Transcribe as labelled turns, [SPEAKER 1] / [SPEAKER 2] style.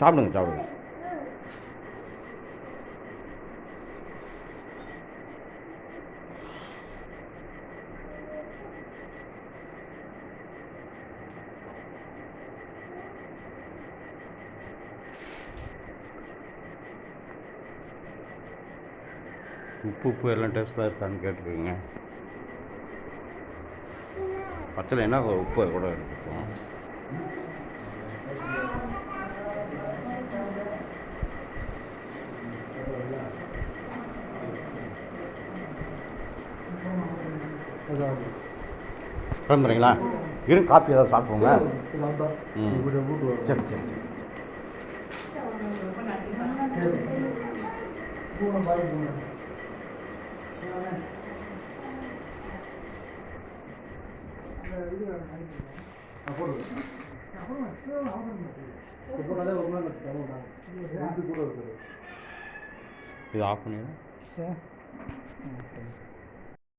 [SPEAKER 1] சாப்பிடுங்க சாப்பிடுங்க. உப்பு உப்பு எல்லாம் டேஸ்ட்டாக இருக்கான்னு கேட்டுருக்கீங்க பச்சையில் என்ன உப்பு கூட எடுத்துப்போம். கிளம்புறீங்களா? இரு காப்பி ஏதாவது சாப்பிடுவோங்க. ம். சரி சரி சரி. இது ஆஃப் பண்ணிடுறேன்
[SPEAKER 2] சார்.